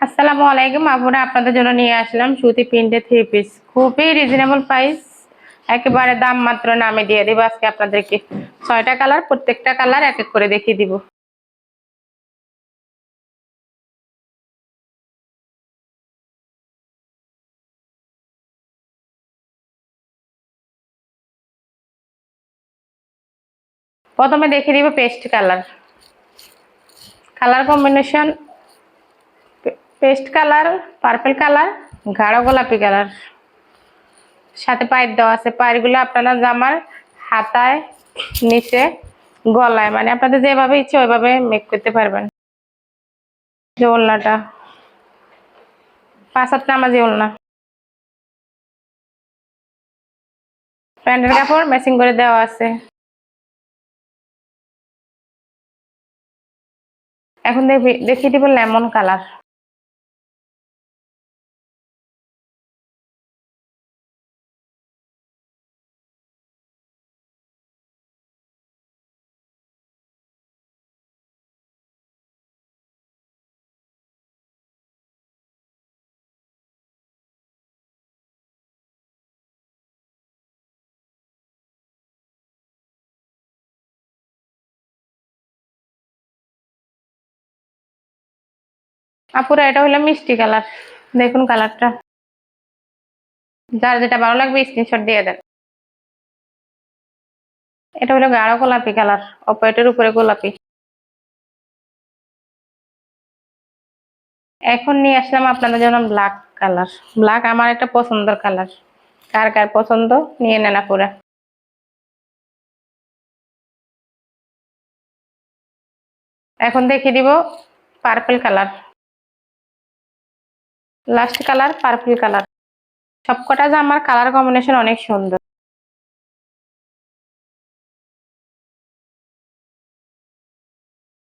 আসসালামু আলাইকুম। আপুরা আপনাদের জন্য নিয়ে আসলাম সুতি প্রিন্টে থ্রি পিস খুবই রিজনেবল প্রাইস একেবারে দাম মাত্র নামে দিয়ে দিব আজকে আপনাদেরকে। ছয়টা কালার, প্রত্যেকটা কালার এক এক করে দেখিয়ে দিব। প্রথমে দেখিয়ে দিব paste colour. Colour combination paste colour, purple colour, গাঢ় গোলাপি কালার। সাথে পায়ের দেওয়া আছে, পায়েরগুলো আপনারা জামার হাতায়, নিচে গলায় মানে আপনাদের যেভাবে ইচ্ছে ওইভাবে মেক করতে পারবেন। যে ওলনাটা। পাঁচ হাত নামাজি ওলনা। প্যান্টের কাপড় ম্যাচিং করে দেওয়া আছে। এখন দেখি, দেখিয়ে দিব লেমন কালার। আপুরা, এটা হলো মিষ্টি কালার। দেখুন কালারটা। যার যেটা ভালো লাগবে স্ক্রিনশট দিয়ে দেন। এটা হলো গাঢ় গোলাপি কালার অপারেটের উপরে গোলাপি। এখন নিয়ে আসলাম আপনাদের জন্য ব্ল্যাক কালার। ব্ল্যাক আমার একটা পছন্দের কালার। কার কার পছন্দ, নিয়ে নেন আপুরা। এখন দেখিয়ে দিব purple colour. Last colour purple colour. সবকটা জামার কালার কম্বিনেশন অনেক সুন্দর।